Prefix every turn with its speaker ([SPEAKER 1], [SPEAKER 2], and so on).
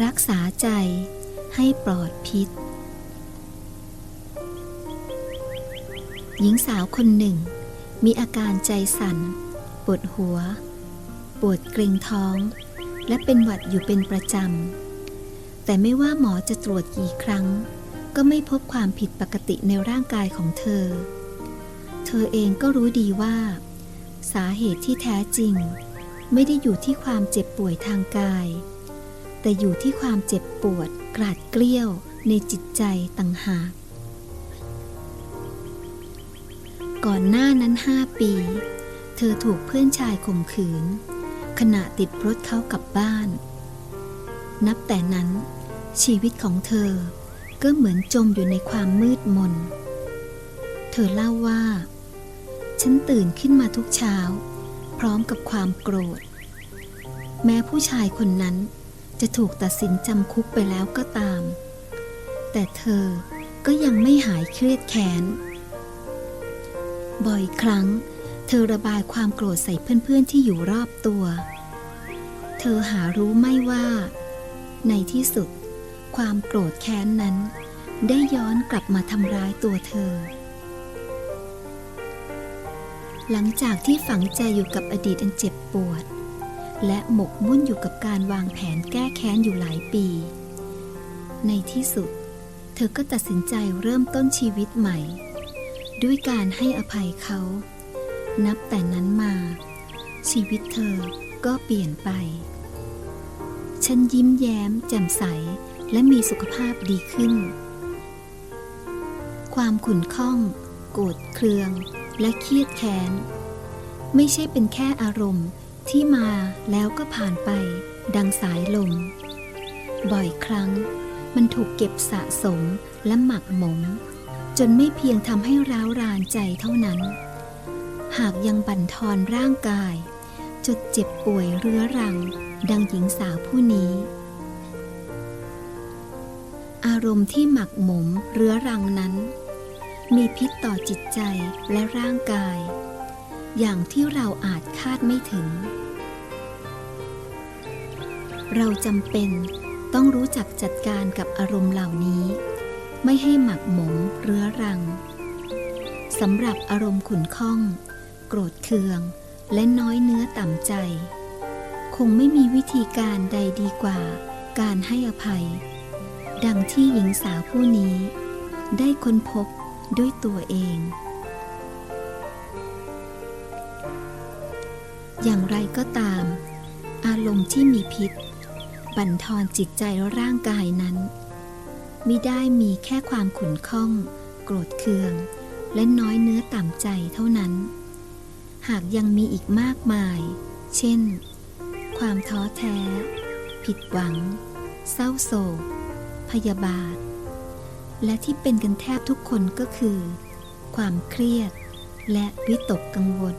[SPEAKER 1] รักษาใจให้ปลอดพิษ หญิงสาวคนหนึ่ง มีอาการใจสั่น ปวดหัว ปวดเกร็งท้อง และเป็นหวัดอยู่เป็นประจำ แต่ไม่ว่าหมอจะตรวจกี่ครั้ง ก็ไม่พบความผิดปกติในร่างกายของเธอ เธอเองก็รู้ดีว่า สาเหตุที่แท้จริง ไม่ได้อยู่ที่ความเจ็บป่วยทางกาย แต่อยู่ที่ความเจ็บปวดกราดเกลี้ยวในจิตใจต่างหาก ก่อนหน้านั้นห้าปี เธอถูกเพื่อนชายข่มขืน ขณะติดรถเขากลับบ้าน นับแต่นั้น ชีวิตของเธอก็เหมือนจมอยู่ในความมืดมน เธอเล่าว่า ฉันตื่นขึ้นมาทุกเช้า พร้อมกับความโกรธ แม้ผู้ชายคนนั้น จะถูกตัดสินจำคุกไปแล้วก็ตาม แต่เธอก็ยังไม่หายเครียดแค้น บ่อยครั้ง เธอระบายความโกรธใส่เพื่อนๆที่อยู่รอบตัว เธอหารู้ไม่ว่า ในที่สุด ความโกรธแค้นนั้น ได้ย้อนกลับมาทำร้ายตัวเธอ หลังจากที่ฝังใจอยู่กับอดีตอันเจ็บปวด และหมกมุ่นอยู่กับการวางแผนแก้แค้นอยู่หลายปี ในที่สุด เธอก็ตัดสินใจเริ่มต้นชีวิตใหม่ ด้วยการให้อภัยเขา นับแต่นั้นมา ชีวิตเธอก็เปลี่ยนไป ฉันยิ้มแย้ม แจ่มใสและมีสุขภาพดีขึ้น ความขุ่นข้อง โกรธเคือง และเครียดแค้น ไม่ใช่เป็นแค่อารมณ์ ที่มาแล้วก็ผ่านไป ดังสายลม บ่อยครั้งมันถูกเก็บสะสมและหมักหมม จนไม่เพียงทำให้ร้าวรานใจเท่านั้น หากยังบั่นทอนร่างกาย จดเจ็บป่วยเรื้อรัง ดังหญิงสาวผู้นี้ อารมณ์ที่หมักหมมเรื้อรังนั้น มีพิษต่อจิตใจและร่างกาย อย่างที่เราอาจคาดไม่ถึง เราจำเป็นต้องรู้จักจัดการกับอารมณ์เหล่านี้ ไม่ให้หมักหมมเรื้อรังสำหรับอารมณ์ขุนข้อง โกรธเคือง และน้อยเนื้อต่ำใจ คงไม่มีวิธีการใดดีกว่า การให้อภัย ดังที่หญิงสาวผู้นี้ ได้ค้นพบด้วยตัวเอง อย่างไรก็ตาม อารมณ์ที่มีพิษ บั่นทอนจิตใจและร่างกายนั้นมิได้มีแค่ความขุนข้อง โกรธเคือง และน้อยเนื้อต่ำใจเท่านั้น หากยังมีอีกมากมาย เช่น ความท้อแท้ ผิดหวัง เศร้าโศก พยาบาท และที่เป็นกันแทบทุกคนก็คือ ความเครียดและวิตกกังวล